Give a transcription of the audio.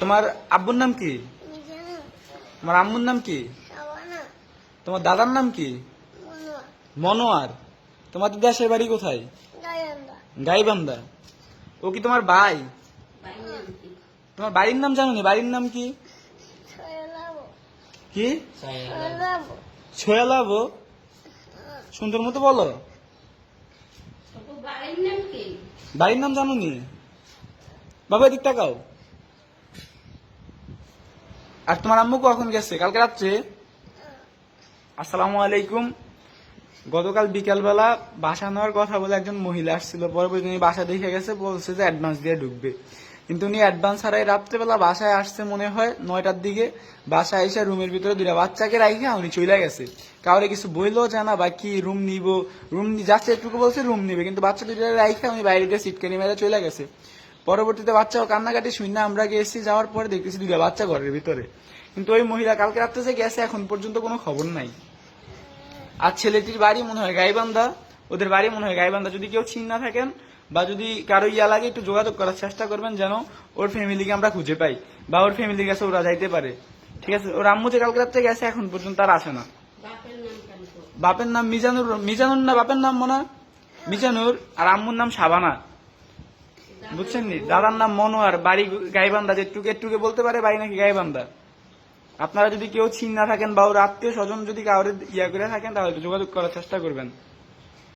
তোমার আব্বুর নাম কি? তোমার আম্মুর নাম কি? তোমার দাদার নাম কি? মনোয়া মনোয়ার। তোমাদের দেশের বাড়ি কোথায়? গাইবান্ধা। ও কি তোমার ভাই? তোমার বাড়ির নাম জানো নি? বাড়ির নাম কি? ছয়লাবো। কি? ছয়লাবো। সুন্দর মতো বলো। বাড়ির নাম জানো নি? বাবা এদিক তাকাও। আর তোমার আম্মু কখন গেছে? কালকে রাত্রে? আসসালামু আলাইকুম। গতকাল বিকালবেলা বাসা নেওয়ার কথা বলে একজন মহিলা আসছিল। পরবর্তী উনি বাসা দেখে গেছে, বলছে যে অ্যাডভান্স দিয়ে ঢুকবে। কিন্তু উনি অ্যাডভান্স হারাই রাত্রেবেলা বাসায় আসছে মনে হয় নয়টার দিকে। বাসায় এসে রুমের ভিতরে দুইটা বাচ্চাকে রাইখে উনি চলে গেছে। কাউরে কিছু বইলেও জানা বা কি রুম নিব? রুম যাচ্ছে একটুকু বলছে রুম নিবে, কিন্তু বাচ্চা দুইটা রাইখে উনি বাইরে দিয়ে সিটকানি মেরে চলে গেছে। পরবর্তীতে বাচ্চাও কান্নাকাটি শুনে আমরা গেছি যাওয়ার পরে দেখতেছি দুইটা বাচ্চা ঘরের ভিতরে। কিন্তু ওই মহিলা কালকে রাত্রে যে গেছে এখন পর্যন্ত কোনো খবর নাই। আর ছেলেটির বাড়ি মনে হয় গাইবান্ধা। ওদের বাড়ি মনে হয় গাইবান্ধা। যদি কেউ চিন না থাকেন বা যদি কারও ইয়া লাগে একটু যোগাযোগ করার চেষ্টা করবেন যেন ওর ফ্যামিলিকে আমরা খুঁজে পাই বা ওর ফ্যামিলির কাছে ওরা যাইতে পারে। ঠিক আছে? ওর আম্মু যে কালকে রাত্রে গেছে এখন পর্যন্ত আর আসে না। বাপের নাম মিজানুর মিজানুর না বাপের নাম মনে মিজানুর। আর আম্মুর নাম সাবানা বুঝছেন নি দাদার নাম মনোয়ার বাড়ি গাইবান্ধা যেটুকু টুকে বলতে পারে, বাড়ি নাকি গাইবান্ধা। আপনারা যদি কেউ চিন না থাকেন বা ওর আত্মীয় স্বজন যদি কাউরে ইয়া করে থাকেন, তাহলে যোগাযোগ করার চেষ্টা করবেন।